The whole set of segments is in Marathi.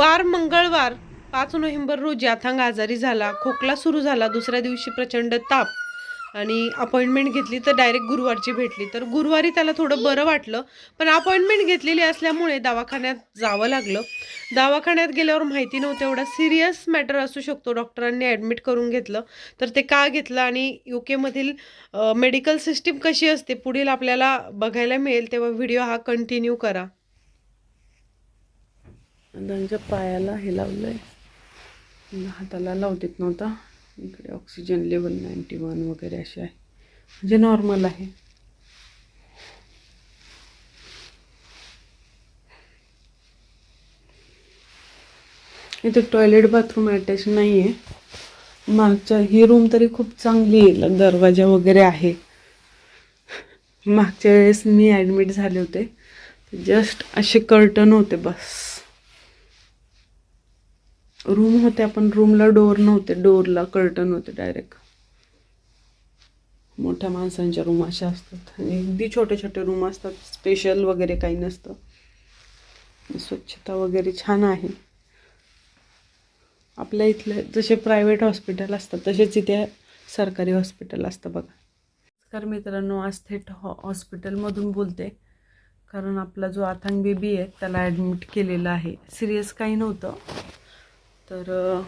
वार मंगळवार पाच नोव्हेंबर रोजी अथांग आजारी झाला खोकला सुरू झाला दुसऱ्या दिवशी प्रचंड ताप. आणि अपॉइंटमेंट घेतली तर डायरेक्ट गुरुवारची भेटली. तर गुरुवारी त्याला थोडं बरं वाटलं पण अपॉइंटमेंट घेतलेली असल्यामुळे दवाखान्यात जावं लागलं. दवाखान्यात गेल्यावर माहिती नव्हतं एवढा सिरियस मॅटर असू शकतो. डॉक्टरांनी ॲडमिट करून घेतलं तर ते का घेतलं आणि यू केमधील मेडिकल सिस्टीम कशी असते पुढील आपल्याला बघायला मिळेल तेव्हा व्हिडिओ हा कंटिन्यू करा. त्यांच्या पायाला हे लावलं आहे हाताला लावतेत नव्हता. इकडे ऑक्सिजन लेवल नाईन्टी वन वगैरे असे आहे. म्हणजे नॉर्मल आहे. इथे टॉयलेट बाथरूम अटॅच नाही आहे मागच्या ही रूम तरी खूप चांगली आहे. दरवाजा वगैरे आहे. मागच्या वेळेस मी ॲडमिट झाले होते. जस्ट असे कर्टन होते बस. रूम होते पण रूमला डोअर नव्हते डोअरला कर्टन होते डायरेक्ट मोठ्या माणसांच्या रूम अशा असतात. आणि अगदी छोटे छोटे रूम असतात स्पेशल वगैरे काही नसतं. स्वच्छता वगैरे छान आहे. आपल्या इथले जसे प्रायव्हेट हॉस्पिटल असतात तसेच इथे सरकारी हॉस्पिटल असतं बघा. नमस्कार मित्रांनो आज थेट हॉ हॉस्पिटलमधून बोलते. कारण आपला जो आथांग बेबी आहे त्याला ॲडमिट केलेला आहे. सिरियस काही नव्हतं. तर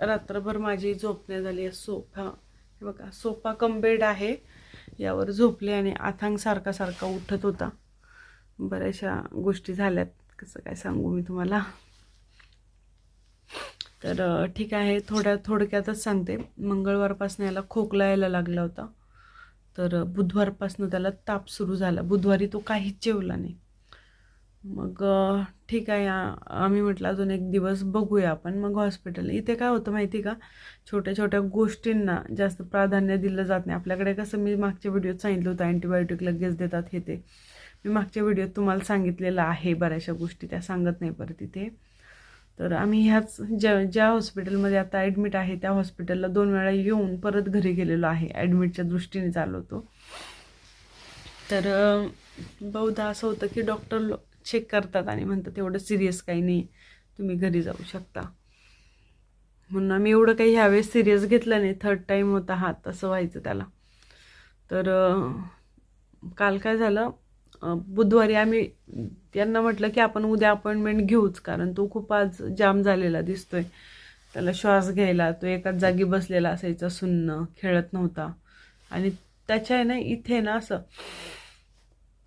रात्रभर माझी झोपण्या झाली आहे. सोफा हे बघा सोफा कम बेड आहे. यावर झोपले आणि आथांग सारखा सारखा उठत होता. बऱ्याचशा गोष्टी झाल्यात कसं काय सांगू मी तुम्हाला. तर ठीक आहे थोड्या थोडक्यातच सांगते. मंगळवारपासून याला खोकला यायला लागला होता. तर बुधवारपासून त्याला ताप सुरू झाला. बुधवारी तो काहीच जेवला नाही. मग ठीक आहे आम्ही म्हटलं अजून एक दिवस बघूया आपण. मग हॉस्पिटल इथे काय होतं माहिती का? छोट्या छोट्या गोष्टींना जास्त प्राधान्य दिलं जात नाही. आपल्याकडे कसं मी मागच्या व्हिडिओत सांगितलं होतं अँटीबायोटिक लगेच देतात हे ते. मी मागच्या व्हिडिओत तुम्हाला सांगितलेलं आहे बऱ्याचशा गोष्टी त्या सांगत नाही परत इथे. तर आम्ही ह्याच ज्या ज्या हॉस्पिटलमध्ये आता ॲडमिट आहे त्या हॉस्पिटलला दोन वेळा येऊन परत घरी गेलेलो आहे ॲडमिटच्या दृष्टीने चालवतो. तर बहुधा असं होतं की डॉक्टर चेक करतात आणि म्हणतात एवढं सिरियस काही नाही. तुम्ही घरी जाऊ शकता. म्हणून आम्ही एवढं काही ह्यावेळेस सिरियस घेतलं नाही. थर्ड टाईम होता हा तसं व्हायचं त्याला. तर काल काय झालं बुधवारी आम्ही त्यांना म्हटलं की आपण उद्या अपॉइंटमेंट घेऊच कारण तो खूप आज जाम झालेला दिसतोय. त्याला श्वास घ्यायला तो एकाच जागी बसलेला असायचा सुन्न खेळत नव्हता. आणि त्याच्या आहे ना इथे ना असं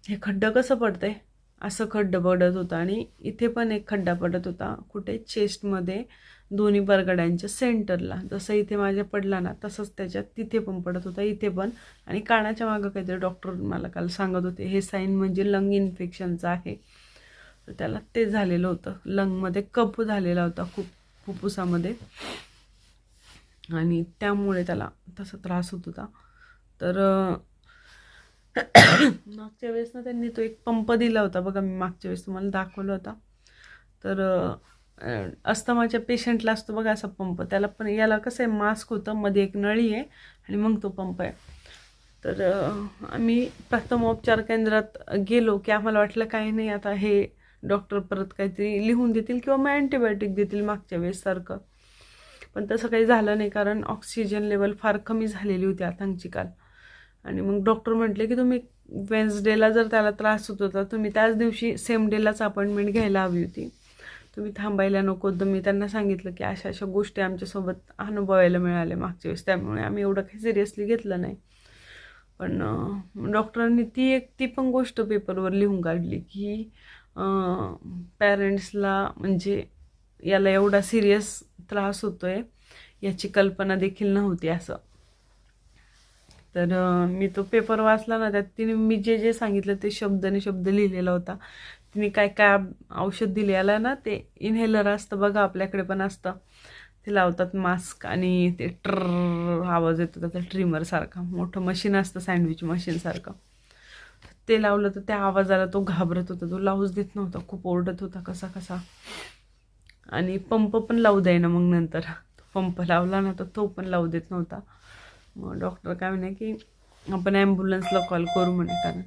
हे खड्डं कसं पडतंय? असं खड्ड पडत होतं आणि इथे पण एक खड्डा पडत होता कुठे चेस्टमध्ये दोन्ही बरगड्यांच्या सेंटरला. जसं इथे माझ्या पडला ना तसंच त्याच्यात तिथे पण पडत होता इथे पण. आणि कानाच्या मागं काहीतरी डॉक्टर मला काल सांगत होते हे साईन म्हणजे लंग इन्फेक्शनचं आहे. तर त्याला ते झालेलं होतं. लंगमध्ये कप झालेला होता खूप फुफ्फुसामध्ये. आणि त्यामुळे त्याला तसा त्रास होत होता. तर मागच्या वेळेस ना त्यांनी तो एक पंप दिला होता. बघा मी मागच्या वेळेस तुम्हाला दाखवला होता. तर अस्तमाच्या पेशंटला असतो बघा असा पंप. त्याला पण याला कसं आहे मास्क होतं. मध्ये एक नळी आहे आणि मग तो पंप आहे. तर आम्ही प्रथमोपचार केंद्रात गेलो की आम्हाला वाटलं काही नाही आता हे डॉक्टर परत काहीतरी लिहून देतील किंवा मग अँटीबायोटिक देतील मागच्या वेळेस सारखं. पण तसं काही झालं नाही कारण ऑक्सिजन लेवल फार कमी झालेली होती आतांची काल. आणि मग डॉक्टर म्हटले की तुम्ही वेन्सडेला जर त्याला त्रास होत होता तुम्ही त्याच दिवशी सेम डेलाच अपॉइंटमेंट घ्यायला हवी होती. तुम्ही थांबायला नको. तर मी त्यांना सांगितलं की अशा अशा गोष्टी आमच्यासोबत अनुभवायला मिळाल्या मागच्या वेळेस. त्यामुळे आम्ही एवढं काही सिरियसली घेतलं नाही. पण डॉक्टरांनी ती एक ती पण गोष्ट पेपरवर लिहून काढली की पॅरेंट्सला म्हणजे याला एवढा सिरियस त्रास होतो आहे याची कल्पना देखील नव्हती असं. तर मी तो पेपर वाचला ना त्यात तिने मी जे जे सांगितलं ते शब्दने शब्द लिहिलेला होता. तिने काय काय औषध दिले याला ना ते इनहेलर असतं बघा आपल्याकडे पण असतं. ते लावतात मास्क आणि ते ट्र आवाज येतो त्याचा ट्रिमरसारखा मोठं मशीन असतं सँडविच मशीनसारखं ते लावलं तर त्या आवाजाला तो घाबरत होता. तो लावूच देत नव्हता खूप ओरडत होता कसा कसा. आणि पंप पण लावू द्यायना मग नंतर. पंप लावला ना तर तो पण लावू देत नव्हता. मग डॉक्टर काय म्हणे की आपण ॲम्ब्युलन्सला कॉल करू म्हणे कारण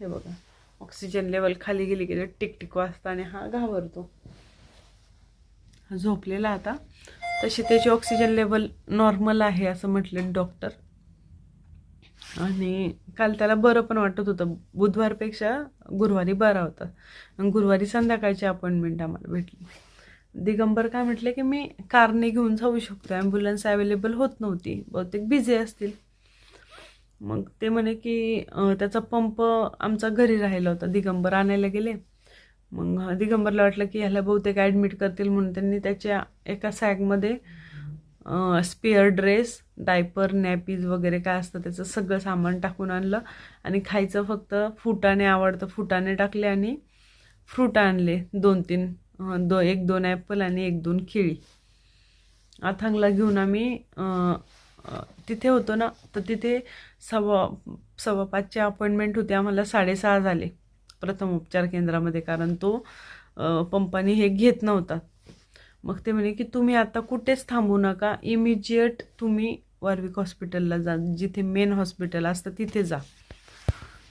हे बघा ऑक्सिजन लेवल खाली गेली की टिकटिक वाजता आणि हा घाबरतो. झोपलेला आता. तशी त्याची ऑक्सिजन लेवल नॉर्मल आहे असं म्हटलं डॉक्टर. आणि काल त्याला बरं पण वाटत होतं. बुधवारपेक्षा गुरुवारी बरा होता. गुरुवारी संध्याकाळची अपॉइंटमेंट आम्हाला भेटली. दिगंबर काय म्हटले की मी कारने घेऊन जाऊ शकतो. ॲम्ब्युलन्स अवेलेबल होत नव्हती. बहुतेक बिझी असतील. मग ते म्हणे की त्याचा पंप आमचा घरी राहिला होता. दिगंबर आणायला गेले. मग दिगंबरला वाटलं की ह्याला बहुतेक ॲडमिट करतील. म्हणून त्यांनी त्याच्या एका सॅगमध्ये स्पेअर ड्रेस डायपर नॅपीज वगैरे काय असतं त्याचं सगळं सामान टाकून आणलं. आणि खायचं फक्त फुटाने आवडतं. फुटाने टाकले आणि फ्रूट आणले. दोन तीन दो एक दोन ॲपल आणि एक दोन केळी. अथांगला घेऊन आम्ही तिथे होतो ना तर तिथे सव्वा सव्वा पाचची अपॉइंटमेंट होती. आम्हाला साडेसहा झाले प्रथम उपचार केंद्रामध्ये कारण तो पंपाने पंपानी हे घेत नव्हता. मग ते म्हणे की तुम्ही आता कुठेच थांबू नका. इमिजिएट तुम्ही वारविक हॉस्पिटलला जा. जिथे मेन हॉस्पिटल असतं तिथे जा.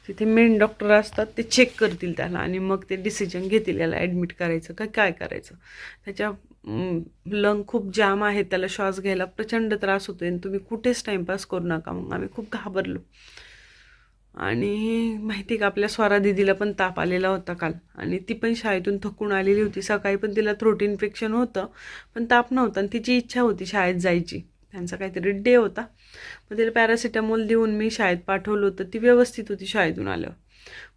तिथे मेन डॉक्टर असतात ते चेक करतील त्याला आणि मग ते डिसिजन घेतील याला ॲडमिट करायचं का काय करायचं. त्याच्या लंग खूप जाम आहे त्याला श्वास घ्यायला प्रचंड त्रास होतो आणि तुम्ही कुठेच टाईमपास करू नका मग. आम्ही खूप घाबरलो. आणि माहिती का आपल्या स्वरा दिदीला पण ताप आलेला होता काल आणि ती पण शाळेतून थकून आलेली होती. सकाळी पण तिला थ्रोट इन्फेक्शन होतं पण ताप नव्हता आणि तिची इच्छा होती शाळेत जायची. त्यांचा काहीतरी डे होता. मग तिला पॅरासिटामॉल देऊन मी शाळेत पाठवलं होतं. ती व्यवस्थित होती शाळेतून आलं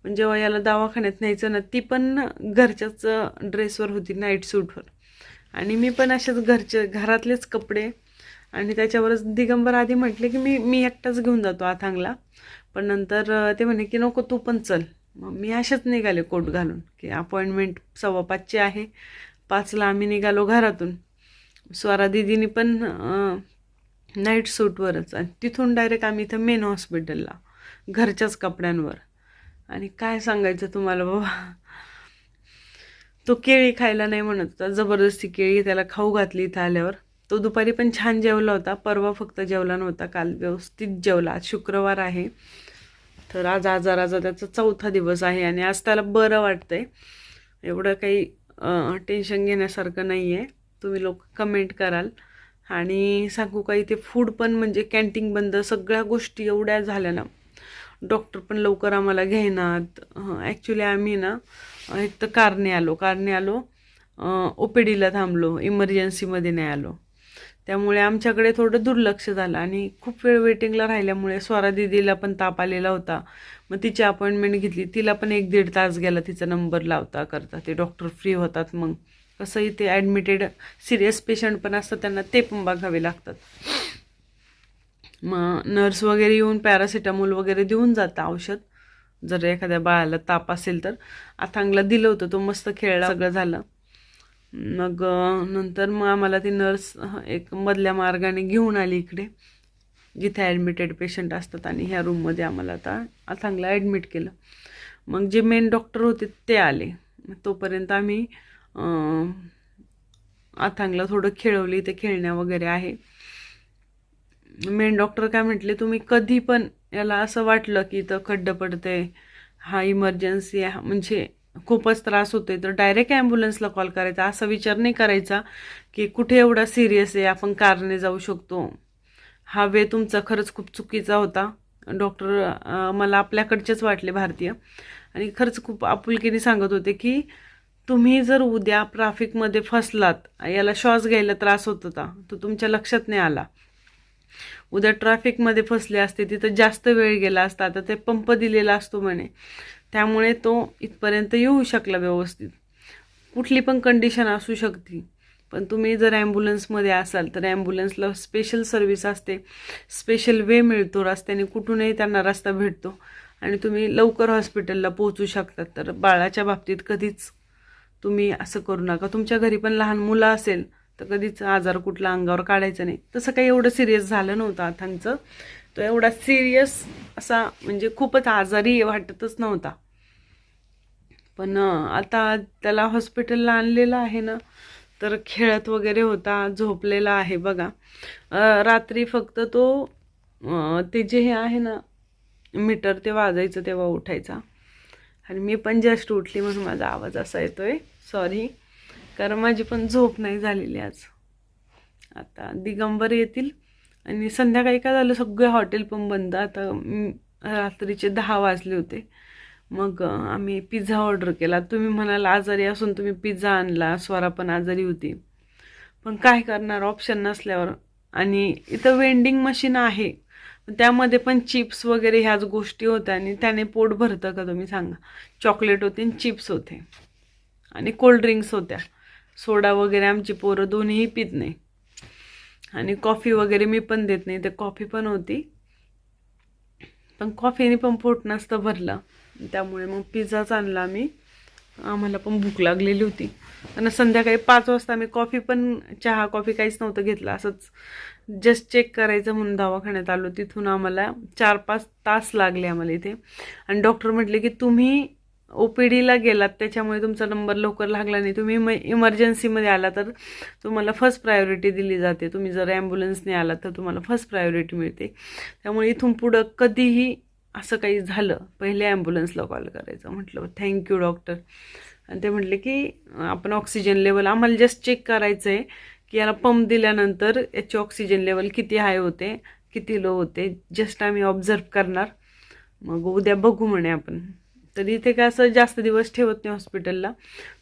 पण जेव्हा याला दवाखान्यात न्यायचं ना ती पण घरच्याच ड्रेसवर होती नाईट सूटवर आणि मी पण असेच घरचे घरातलेच कपडे आणि त्याच्यावरच दिगंबर आधी म्हटले की मी मी एकटाच घेऊन जातो आथांगला. पण नंतर ते म्हणे की नको तू पण चल. मग मी अशाच निघाले कोट घालून की अपॉइंटमेंट सव्वा पाचची आहे. पाचला आम्ही निघालो घरातून. स्वरा दिदीनी पण नाईट सूटवरच. आणि तिथून डायरेक्ट आम्ही इथं मेन हॉस्पिटलला घरच्याच कपड्यांवर. आणि काय सांगायचं तुम्हाला बाबा? तो केळी खायला नाही म्हणत होता. जबरदस्ती केळी त्याला खाऊ घातली इथं आल्यावर. तो दुपारी पण छान जेवला होता. परवा फक्त जेवला नव्हता काल व्यवस्थित जेवला. आज शुक्रवार आहे. तर आज आजाराचा त्याचा चौथा दिवस आहे आणि आज त्याला बरं वाटतंय. एवढं काही टेन्शन घेण्यासारखं नाही आहे तुम्ही लोक कमेंट कराल. आणि सांगू का इथे फूड पण म्हणजे कॅन्टीन बंद सगळ्या गोष्टी एवढ्या झाल्या ना. डॉक्टर पण लवकर आम्हाला घेणार. ॲक्च्युली आम्ही ना एक तर कारने आलो. कारने आलो ओ पी डीला थांबलो. इमर्जन्सीमध्ये नाही आलो. त्यामुळे आमच्याकडे थोडं दुर्लक्ष झालं आणि खूप वेळ वेटिंगला राहिल्यामुळे स्वरा दिदीला पण ताप आलेला होता. मग तिची अपॉइंटमेंट घेतली. तिला पण एक दीड तास गेला तिचा नंबर लावता करता. ते डॉक्टर फ्री होतात मग. कसं इथे ॲडमिटेड सिरियस पेशंट पण असतात त्यांना ते पण बघावे लागतात. मग नर्स वगैरे येऊन पॅरासिटामोल वगैरे देऊन जातं औषध. जर एखाद्या बाळाला ताप असेल तर. अथांगला दिलं होतं तो मस्त खेळला सगळं झालं. मग नंतर मग आम्हाला ती नर्स एक मधल्या मार्गाने घेऊन आली इकडे. जिथे ॲडमिटेड पेशंट असतात आणि ह्या रूममध्ये आम्हाला आता अथांगला ॲडमिट केलं. मग जे मेन डॉक्टर होते ते आले. तोपर्यंत आम्ही अथांगला थोडं खेळवली ते खेळण्या वगैरे आहे. मेन डॉक्टर काय म्हटले तुम्ही कधी पण याला असं वाटलं की इथं खड्ड पडते हा इमर्जन्सी आहे म्हणजे खूपच त्रास होतोय तर डायरेक्ट ॲम्ब्युलन्सला कॉल करायचा. असा विचार नाही करायचा की कुठे एवढा सिरियस आहे आपण कारने जाऊ शकतो. हा वे तुमचा खरंच खूप चुकीचा होता. डॉक्टर मला आपल्याकडचेच वाटले भारतीय. आणि खरंच खूप आपुलकीने सांगत होते की तुम्ही जर उद्या ट्राफिकमध्ये फसलात याला श्वास घ्यायला त्रास होत होता तो तुमच्या लक्षात नाही आला. उद्या ट्रॅफिकमध्ये फसले असते तिथं जास्त वेळ गेला असता आता ते पंप दिलेला असतो म्हणे. त्यामुळे तो इथपर्यंत येऊ शकला व्यवस्थित. कुठली पण कंडिशन असू शकते पण तुम्ही जर ॲम्ब्युलन्समध्ये असाल तर ॲम्ब्युलन्सला स्पेशल सर्व्हिस असते स्पेशल वे मिळतो रस्त्याने कुठूनही त्यांना रस्ता भेटतो. आणि तुम्ही लवकर हॉस्पिटलला पोहोचू शकतात तर बाळाच्या बाबतीत कधीच तुम्ही असं करू नका. तुमच्या घरी पण लहान मुलं असेल तर कधीच आजार कुठला अंगावर काढायचं नाही. तसं काही एवढं सिरियस झालं नव्हतं अथांगचं तो एवढा सिरियस असा म्हणजे खूपच आजारी वाटतच नव्हता. पण आता त्याला हॉस्पिटलला आणलेलं आहे ना तर खेळत वगैरे होता झोपलेला आहे बघा. रात्री फक्त तो ते जे हे आहे ना मीटर ते वाजायचं तेव्हा उठायचा. आणि मी पण जस्ट उठली म्हणून माझा आवाज असा येतो आहे सॉरी कारण माझी पण झोप नाही झालेली आज. आता दिगंबर येतील. आणि संध्याकाळी काय झालं सगळे हॉटेल पण बंद. आता रात्रीचे दहा वाजले होते. मग आम्ही पिझ्झा ऑर्डर केला. तुम्ही म्हणाल आजारी असून तुम्ही पिझ्झा आणला. स्वरा पण आजारी होती. पण काय करणार? ऑप्शन नसल्यावर. आणि इथं वेंडिंग मशीन आहे. त्यामध्ये पण चिप्स वगैरे ह्याच गोष्टी होत्या आणि त्याने पोट भरतं का तुम्ही सांगा. चॉकलेट होते आणि चिप्स होते. आणि कोल्ड्रिंक्स होत्या. सोडा वगैरे आमची पोरं दोन्हीही पित नाही. आणि कॉफी वगैरे मी पण देत नाही. तर कॉफी पण होती. पण कॉफीने पण पोट नसतं भरलं. त्यामुळे मग पिझ्झाच आणला मी आम्हाला पण भूक लागलेली होती. आणि संध्याकाळी पाच वाजता आम्ही कॉफी पण चहा कॉफी काहीच नव्हतं घेतलं. असंच जस्ट चेक करायचं म्हणून दवाखान्यात आलो. तिथून आम्हाला चार पाच तास लागले आम्हाला इथे. आणि डॉक्टर म्हटले की तुम्ही ओ पी डीला गेलात त्याच्यामुळे तुमचा नंबर लवकर लागला नाही. तुम्ही म इमर्जन्सीमध्ये आला तर तुम्हाला फर्स्ट प्रायोरिटी दिली जाते. तुम्ही जर ॲम्ब्युलन्सने आलात तर तुम्हाला फर्स्ट प्रायोरिटी मिळते. त्यामुळे इथून पुढं कधीही असं काही झालं पहिले ॲम्ब्युलन्सला कॉल करायचं. म्हटलं थँक्यू डॉक्टर आणि ते म्हटले की आपण ऑक्सिजन लेवल आम्हाला जस्ट चेक करायचं आहे की याला पंप दिल्यानंतर याचे ऑक्सिजन लेवल किती हाय होते किती लो होते जस्ट आम्ही ऑब्झर्व करणार. मग उद्या बघू म्हणे आपण. तर इथे काय असं जास्त दिवस ठेवत नाही हॉस्पिटलला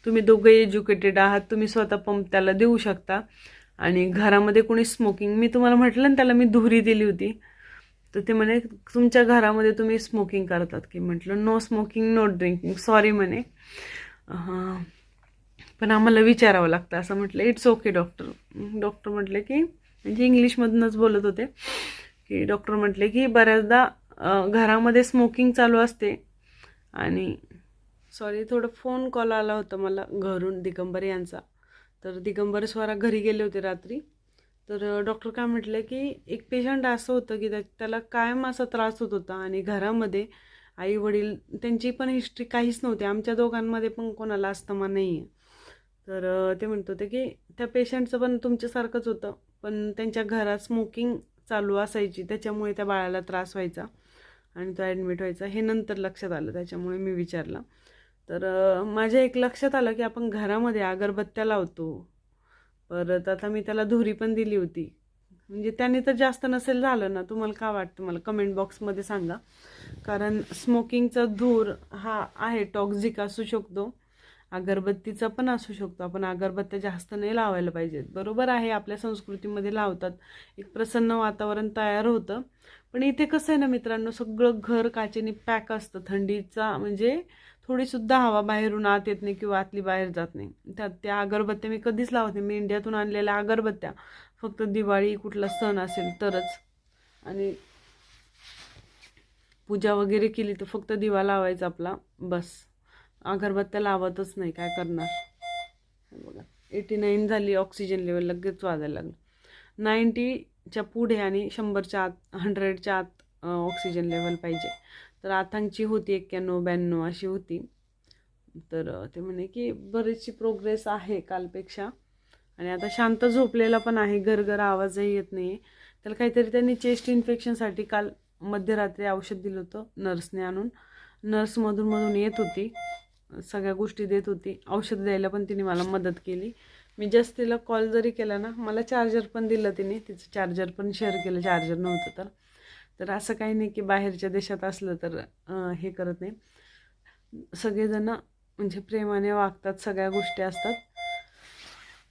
तुम्ही दोघं एज्युकेटेड आहात तुम्ही स्वतः पंप त्याला देऊ शकता. आणि घरामध्ये कोणी स्मोकिंग मी तुम्हाला म्हटलं ना त्याला मी धुरी दिली होती. तर ते म्हणे तुमच्या घरामध्ये तुम्ही स्मोकिंग करतात. की म्हटलं no smoking no drinking sorry म्हणे. पण आम्हाला विचारावं लागतं. असं म्हटलं इट्स ओके डॉक्टर डॉक्टर म्हटले की म्हणजे इंग्लिशमधूनच बोलत होते. की डॉक्टर म्हटले की बऱ्याचदा घरामध्ये स्मोकिंग चालू असते. आणि सॉरी थोडं फोन कॉल आला होता मला घरून दिगंबर यांचा. तर दिगंबर स्वरा घरी गेले होते रात्री. तर डॉक्टर काय म्हटलं की एक पेशंट असं होतं की त्या त्याला कायम असा त्रास होत होता आणि घरामध्ये आई वडील त्यांची पण हिस्ट्री काहीच नव्हती. आमच्या दोघांमध्ये पण कोणाला अस्थमा नाही आहे तर ते म्हणत होते की त्या पेशंटचं पण तुमच्यासारखंच होतं पण त्यांच्या घरात स्मोकिंग चालू असायची. त्याच्यामुळे त्या बाळाला त्रास व्हायचा आणि तो ॲडमिट व्हायचा. हे नंतर लक्षात आलं त्याच्यामुळे मी विचारलं. तर माझ्या एक लक्षात आलं की आपण घरामध्ये अगरबत्त्या लावतो परत आता मी त्याला धुरी पण दिली होती. म्हणजे त्याने तर जास्त नसेल झालं ना तुम्हाला का वाटतं? मला कमेंट बॉक्समध्ये सांगा. कारण स्मोकिंगचा धूर हा आहे टॉक्झिक असू शकतो. अगरबत्तीचा पण असू शकतो. आपण अगरबत्त्या जास्त नाही लावायला पाहिजेत. बरोबर आहे आपल्या संस्कृतीमध्ये लावतात. एक प्रसन्न वातावरण तयार होतं. पण इथे कसं आहे ना मित्रांनो सगळं घर काचेने पॅक असतं. थंडीचा म्हणजे थोडीसुद्धा हवा बाहेरून आत येत नाही किंवा आतली बाहेर जात नाही. त्यात त्या अगरबत्त्या मी कधीच लावत नाही. मी इंडियातून आणलेल्या अगरबत्त्या. फक्त दिवाळी कुठला सण असेल तरच. आणि पूजा वगैरे केली तर फक्त दिवा लावायचा आपला. बस. अगरबत्त्या लावतच नाही. काय करणार? बघा. एटी नाईन झाली ऑक्सिजन लेवल लगेच वाजायला लागलं. नाईंटीच्या पुढे आणि शंभरच्या आत हंड्रेडच्या आत ऑक्सिजन लेवल पाहिजे. तर आथांगची होती एक्क्याण्णव ब्याण्णव अशी होती. तर ते म्हणे की बरीचशी प्रोग्रेस आहे कालपेक्षा. आणि आता शांत झोपलेला पण आहे घरघर आवाजही येत नाही आहे त्याला काहीतरी त्यांनी चेस्ट इन्फेक्शनसाठी काल मध्यरात्री औषध दिलं होतं नर्सने आणून. नर्समधून मधून येत होती सगळ्या गोष्टी देत होती. औषध द्यायला पण तिने मला मदत केली. मी जस्ट तिला कॉल जरी केला ना मला चार्जर पण दिलं तिने. तिचं चार्जर पण शेअर केलं चार्जर नव्हतं तर. तर असं काही नाही की बाहेरच्या देशात असलं तर हे करत नाही. सगळेजण म्हणजे प्रेमाने वागतात सगळ्या गोष्टी असतात.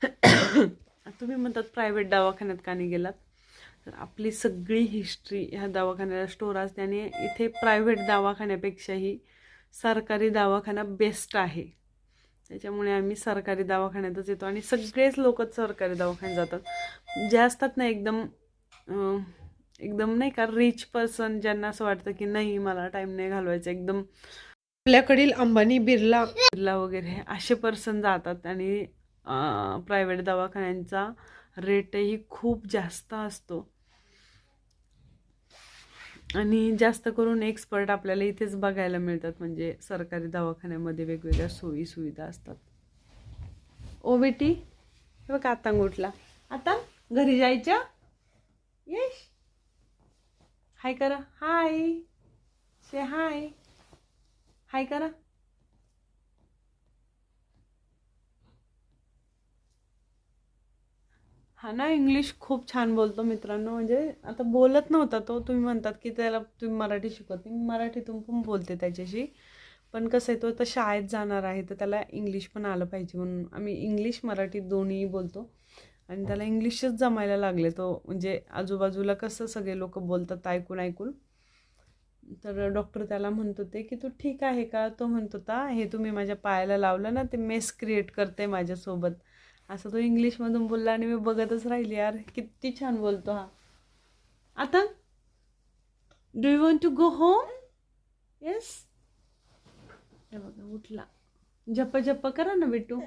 तुम्ही म्हणतात प्रायव्हेट दवाखान्यात का नाही गेलात? तर आपली सगळी हिस्ट्री ह्या दवाखान्याला स्टोर असते आणि इथे प्रायव्हेट दवाखान्यापेक्षाही सरकारी दवाखाना बेस्ट आहे. त्याच्यामुळे आम्ही सरकारी दवाखान्यातच येतो आणि सगळेच लोक सरकारी दवाखान्यात जातात. जे असतात ना एकदम एकदम नाही का रिच पर्सन ज्यांना असं वाटतं की नाही मला टाईम नाही घालवायचा. एकदम आपल्याकडील अंबानी बिर्ला बिर्ला वगैरे असे पर्सन जातात आणि प्रायव्हेट दवाखान्यांचा रेटही खूप जास्त असतो. आणि जास्त करून एक्सपर्ट आपल्याला इथेच बघायला मिळतात. म्हणजे सरकारी दवाखान्यामध्ये वेगवेगळ्या सोयी सुविधा असतात. ओ बेटी हे बघ आता उठला आता घरी जायच्या? येश! हाय करा हाय से हाय हाय करा हा ना इंग्लिश खूप छान बोलतो मित्रांनो. म्हणजे आता बोलत नव्हता तो. तुम्ही म्हणतात की त्याला तुम्ही मराठी शिकवत नाही. मी मराठीतून पण बोलते त्याच्याशी. पण कसं आहे तो आता शाळेत जाणार आहे तर त्याला इंग्लिश पण आलं पाहिजे म्हणून. आम्ही इंग्लिश मराठी दोन्ही बोलतो. आणि त्याला इंग्लिशच जमायला लागले. तो म्हणजे आजूबाजूला कसं सगळे लोक बोलतात ऐकून ऐकून. तर डॉक्टर त्याला म्हणत होते की तू ठीक आहे का? तो म्हणत होता हे तुम्ही माझ्या पायाला लावलं ना ते मेस क्रिएट करते माझ्यासोबत. असं तो इंग्लिशमधून बोलला आणि मी बघतच राहिली यार किती छान बोलतो हा. आता do you want to go home yes हे बघा उठला. झप्प झप्प करा ना बेटू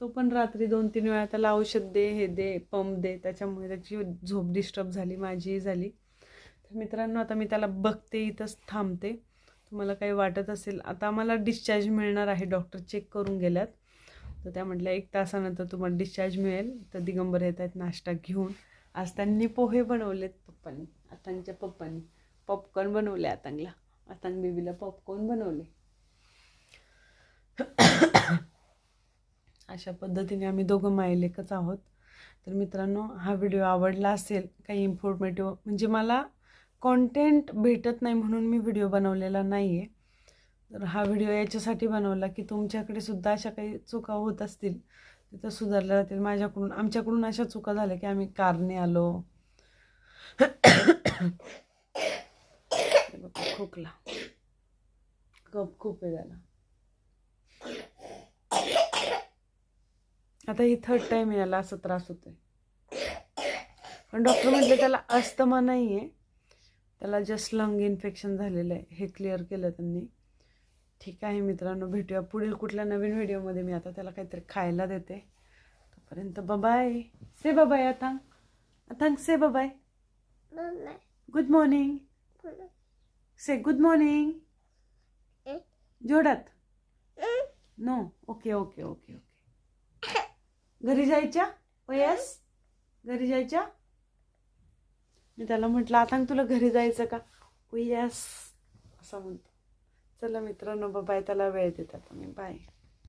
तो पण रात्री दोन तीन वेळा त्याला औषध दे हे दे पंप दे. त्याच्यामुळे त्याची झोप डिस्टर्ब झाली माझीही झाली. तर मित्रांनो आता मी त्याला बघते इथंच थांबते. तुम्हाला काही वाटत असेल आता आम्हाला डिस्चार्ज मिळणार आहे डॉक्टर चेक करून गेल्यात. तर त्या म्हटल्या एक तासानंतर तुम्हाला डिस्चार्ज मिळेल. तर दिगंबर येत आहेत नाश्ता घेऊन. आज त्यांनी पोहे बनवलेत पप्पांनी आतांच्या पप्पांनी. पॉपकॉर्न बनवले आतांगला. आतांग बेबीला पॉपकॉर्न बनवले अशा पद्धतीने आम्ही दोघं मायलेकच आहोत. तर मित्रांनो हा व्हिडिओ आवडला असेल काही इन्फॉर्मेटिव्ह म्हणजे मला कॉन्टेंट भेटत नाही म्हणून मी व्हिडिओ बनवलेला नाही आहे तर हा व्हिडिओ याच्यासाठी बनवला की तुमच्याकडे सुद्धा अशा काही चुका होत असतील तिथं सुधारल्या जातील. माझ्याकडून आमच्याकडून अशा चुका झाल्या की आम्ही कारने आलो. खोकला. कप खूप आहे झाला आता ही थर्ड टाइम याला असं त्रास होतोय. पण डॉक्टर म्हटले त्याला अस्थमा नाही आहे त्याला जस्ट लंग इन्फेक्शन झालेलं आहे. हे क्लिअर केलं त्यांनी. ठीक आहे मित्रांनो भेटूया पुढील कुठल्या नवीन व्हिडिओमध्ये मी आता त्याला काहीतरी खायला देते. तोपर्यंत बाय से बाबाय Athang. Athang say bye bye good morning say good morning जोडात. No okay okay okay okay घरी जायच्या? वयस घरी जायच्या? मी त्याला म्हटलं आता तुला घरी जायचं का? वयस असं म्हणतो. चला मित्रांनो बाय त्याला वेळ देतात मी. बाय